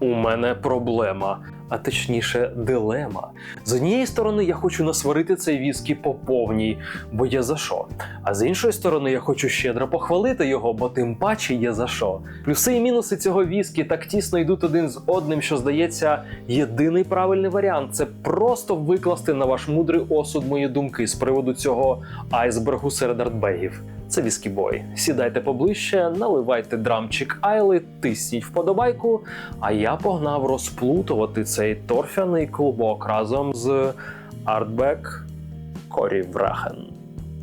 У мене проблема, а точніше, дилема. З однієї сторони, я хочу насварити цей віскі по повній, бо є за що. А з іншої сторони, я хочу щедро похвалити його, бо тим паче є за що. Плюси і мінуси цього віскі так тісно йдуть один з одним, що здається, єдиний правильний варіант це просто викласти на ваш мудрий осуд мої думки з приводу цього айсбергу серед артбегів. Це Віскі Бой. Сідайте поближче, наливайте драмчик Айли, тисніть вподобайку, а я погнав розплутувати цей торфяний клубок разом з Артбек Корі Врахен.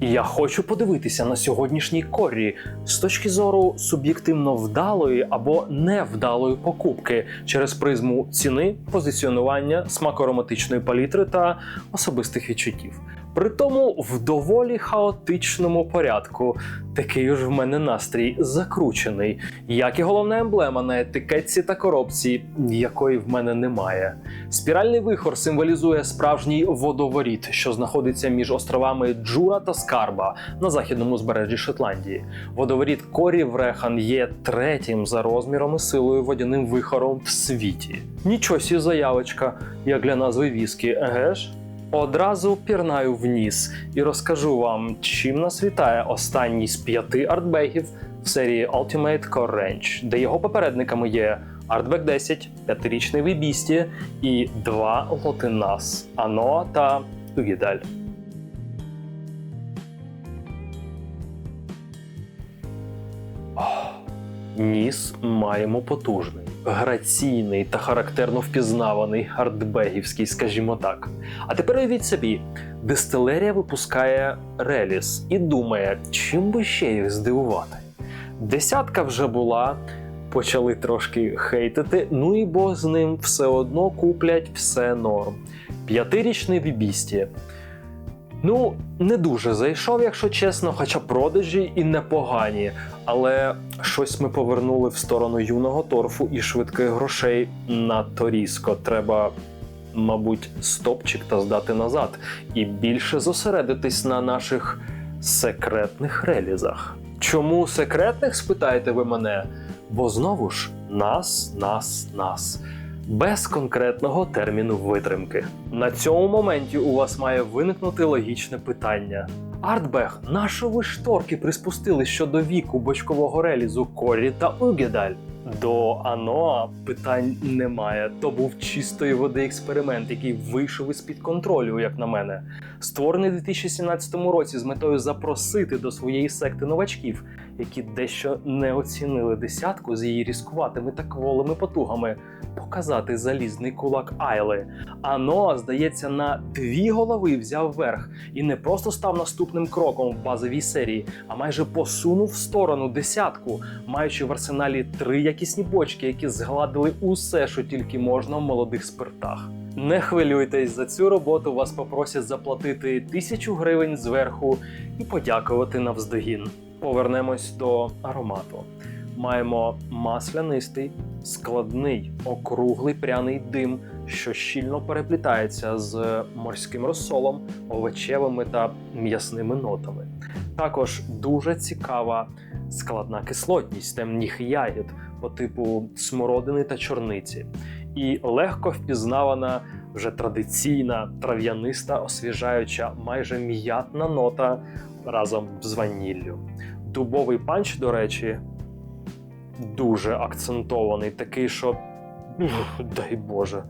Я хочу подивитися на сьогоднішній Корі з точки зору суб'єктивно вдалої або невдалої покупки через призму ціни, позиціонування, смакоароматичної палітри та особистих відчуттів. Притому в доволі хаотичному порядку. Такий уж в мене настрій закручений, як і головна емблема на етикетці та коробці, якої в мене немає. Спіральний вихор символізує справжній водоворіт, що знаходиться між островами Джура та Скарба на західному збережжі Шотландії. Водоворіт Корі Врехан є третім за розміром і силою водяним вихором в світі. Нічого сі заявочка, як для назви віскі, еге ж? Одразу пірнаю вниз і розкажу вам, чим нас вітає останній з п'яти артбегів в серії Ultimate Core Range, де його попередниками є Artback 10, п'ятирічний Вібісті і два Лотинас Ано та Угідаль. Ніс маємо потужний, граційний та характерно впізнаваний артбегівський, скажімо так. А тепер уявіть собі, дистилерія випускає реліс і думає, чим би ще їх здивувати. Десятка вже була, почали трошки хейтити, ну і бо з ним все одно куплять все норм. П'ятирічний Вібісті. Ну, не дуже зайшов, якщо чесно, хоча продажі і непогані. Але щось ми повернули в сторону юного торфу і швидких грошей надто різко. Треба, мабуть, стопчик та здати назад і більше зосередитись на наших секретних релізах. Чому секретних, спитаєте ви мене? Бо знову ж нас, нас, нас. Без конкретного терміну витримки. На цьому моменті у вас має виникнути логічне питання. Артбег, на що ви шторки приспустили щодо віку бочкового релізу Корі та Угедаль? До Аноа питань немає. То був чистої води експеримент, який вийшов із під контролю, як на мене. Створений у 2017 році з метою запросити до своєї секти новачків, які дещо не оцінили десятку з її різкуватими та кволими потугами, показати залізний кулак Айли. Ано, здається, на дві голови взяв верх і не просто став наступним кроком в базовій серії, а майже посунув в сторону десятку, маючи в арсеналі три якісні бочки, які згладили усе, що тільки можна в молодих спиртах. Не хвилюйтесь, за цю роботу вас попросять заплатити тисячу гривень зверху і подякувати навздогін. Повернемось до аромату. Маємо маслянистий, складний, округлий пряний дим, що щільно переплітається з морським розсолом, овочевими та м'ясними нотами. Також дуже цікава складна кислотність темних ягід по типу смородини та чорниці, і легко впізнавана вже традиційна трав'яниста, освіжаюча, майже м'ятна нота разом з ваніллю. Дубовий панч, до речі, дуже акцентований, такий, що дай Боже.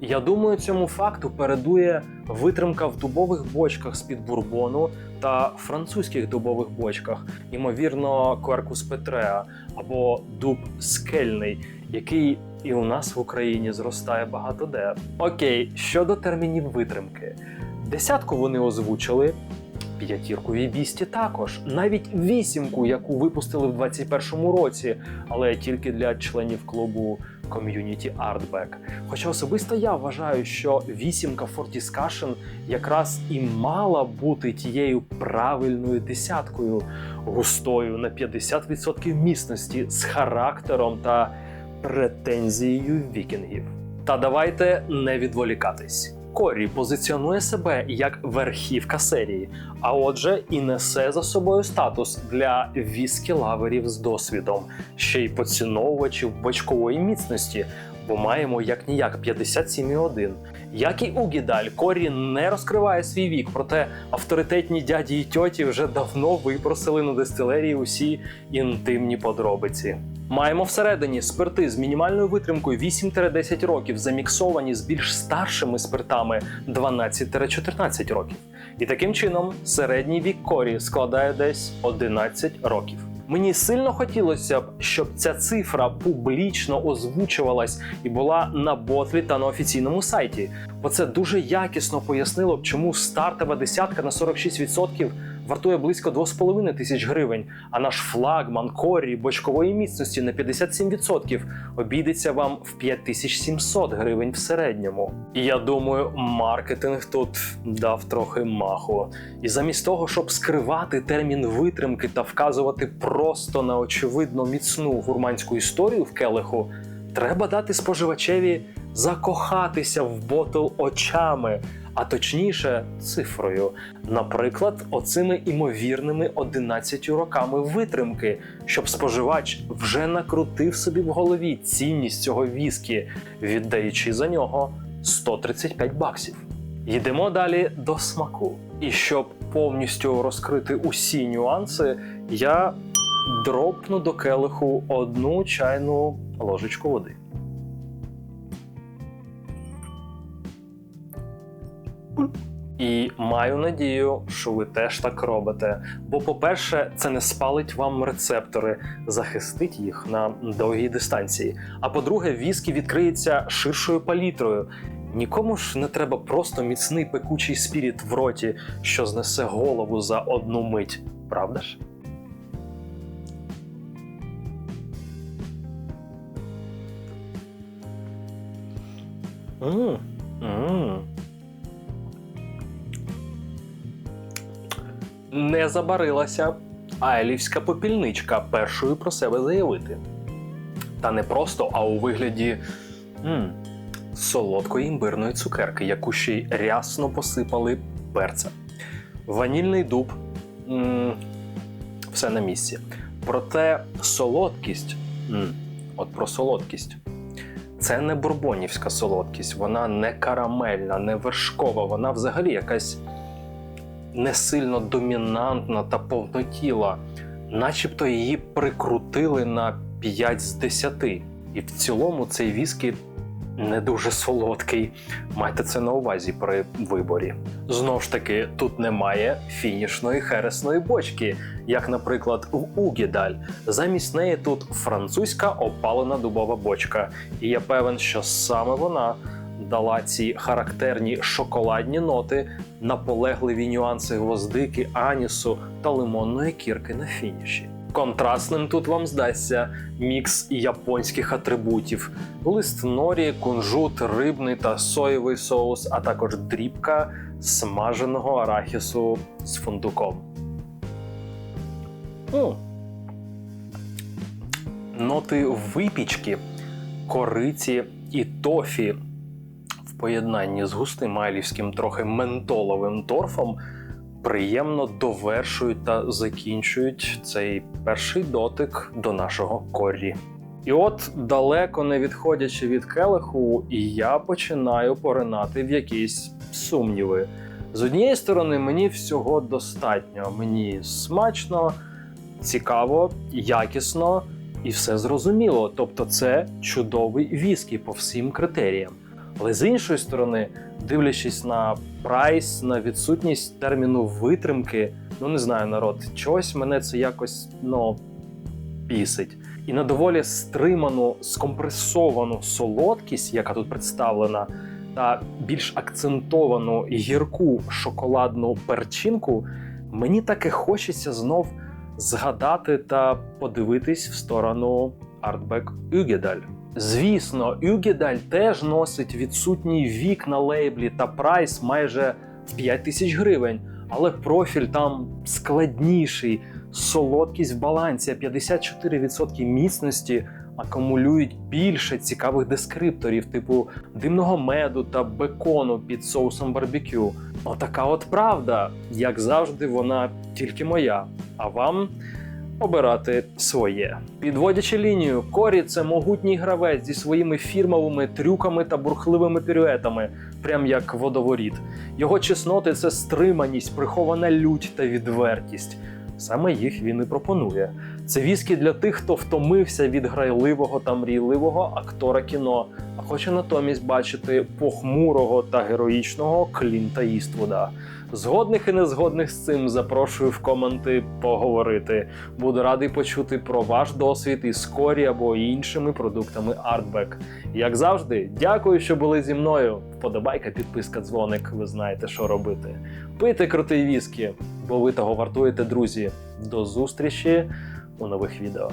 Я думаю, цьому факту передує витримка в дубових бочках з-під бурбону та французьких дубових бочках, ймовірно, Quercus петреа або дуб скельний, який і у нас в Україні зростає багато де. Окей, щодо термінів витримки. Десятку вони озвучили, п'ятірку Вібісті також, навіть вісімку, яку випустили в 21-му році, але тільки для членів клубу ком'юніті Artback. Хоча особисто я вважаю, що вісімка For Discussion якраз і мала бути тією правильною десяткою, густою на 50% міцності з характером та претензією вікінгів. Та давайте не відволікатись. Корі позиціонує себе як верхівка серії, а отже, і несе за собою статус для віскі-лаверів з досвідом, ще й поціновувачів бочкової міцності, бо маємо як ніяк 57,1. Як і у Гідаль, Корі не розкриває свій вік, проте авторитетні дяді і тьоті вже давно випросили на дистилерії усі інтимні подробиці. Маємо всередині спирти з мінімальною витримкою 8-10 років, заміксовані з більш старшими спиртами 12-14 років. І таким чином середній вік корі складає десь 11 років. Мені сильно хотілося б, щоб ця цифра публічно озвучувалась і була на ботлі та на офіційному сайті, бо це дуже якісно пояснило б, чому стартова десятка на 46% вартує близько 2,5 тисяч гривень, а наш флагман корі бочкової міцності на 57% обійдеться вам в 5700 гривень в середньому. І я думаю, маркетинг тут дав трохи маху. І замість того, щоб скривати термін витримки та вказувати просто на очевидно міцну гурманську історію в келиху, треба дати споживачеві закохатися в ботл очами, а точніше цифрою. Наприклад, оцими імовірними 11 роками витримки, щоб споживач вже накрутив собі в голові цінність цього віскі, віддаючи за нього 135 баксів. Йдемо далі до смаку. І щоб повністю розкрити усі нюанси, я дропну до келиху одну чайну ложечку води. І маю надію, що ви теж так робите. Бо, по-перше, це не спалить вам рецептори, захистить їх на довгій дистанції. А по-друге, віскі відкриється ширшою палітрою. Нікому ж не треба просто міцний пекучий спіріт в роті, що знесе голову за одну мить, правда ж? М, м. Не забарилася айлівська попільничка першою про себе заявити. Та не просто, а у вигляді м, солодкої імбирної цукерки, яку ще й рясно посипали перцем. Ванільний дуб м, все на місці. Проте солодкість, м, от про солодкість. Це не бурбонівська солодкість, вона не карамельна, не вершкова, вона взагалі якась не сильно домінантна та повнотіла, начебто її прикрутили на 5 з 10. І в цілому цей віскі не дуже солодкий. Майте це на увазі при виборі. Знову ж таки, тут немає фінішної хересної бочки, як, наприклад, в Угідаль. Замість неї тут французька опалена дубова бочка. І я певен, що саме вона дала ці характерні шоколадні ноти, наполегливі нюанси гвоздики, анісу та лимонної кірки на фініші. Контрастним тут вам здасться мікс японських атрибутів: лист норі, кунжут, рибний та соєвий соус, а також дрібка смаженого арахісу з фундуком. М. Ноти випічки, кориці і тофі поєднанні з густим айлівським трохи ментоловим торфом приємно довершують та закінчують цей перший дотик до нашого корі. І от, далеко не відходячи від келиху, я починаю поринати в якісь сумніви. З однієї сторони, мені всього достатньо. Мені смачно, цікаво, якісно і все зрозуміло. Тобто, це чудовий віскі по всім критеріям. Але з іншої сторони, дивлячись на прайс, на відсутність терміну витримки, ну не знаю, народ, чогось мене це якось ну, пісить. І на доволі стриману, скомпресовану солодкість, яка тут представлена, та більш акцентовану гірку шоколадну перчинку, мені таки хочеться знов згадати та подивитись в сторону Артбек Югедаль. Звісно, Югедаль теж носить відсутній вік на лейблі та прайс майже в 5 тисяч гривень, але профіль там складніший, солодкість в балансі, 54% міцності, акумулюють більше цікавих дескрипторів, типу димного меду та бекону під соусом барбекю. Отака от правда, як завжди, вона тільки моя. А вам обирати своє. Підводячи лінію, Корі це могутній гравець зі своїми фірмовими трюками та бурхливими пірюетами, прям як водоворіт. Його чесноти це стриманість, прихована лють та відвертість. Саме їх він і пропонує. Це віскі для тих, хто втомився від грайливого та мрійливого актора кіно, а хоче натомість бачити похмурого та героїчного Клінта Іствуда. Згодних і незгодних з цим запрошую в коменти поговорити. Буду радий почути про ваш досвід із корі або іншими продуктами Artback. Як завжди, дякую, що були зі мною. Вподобайка, підписка, дзвоник. Ви знаєте, що робити. Пийте крутий віскі, бо ви того вартуєте, друзі. До зустрічі у нових відео.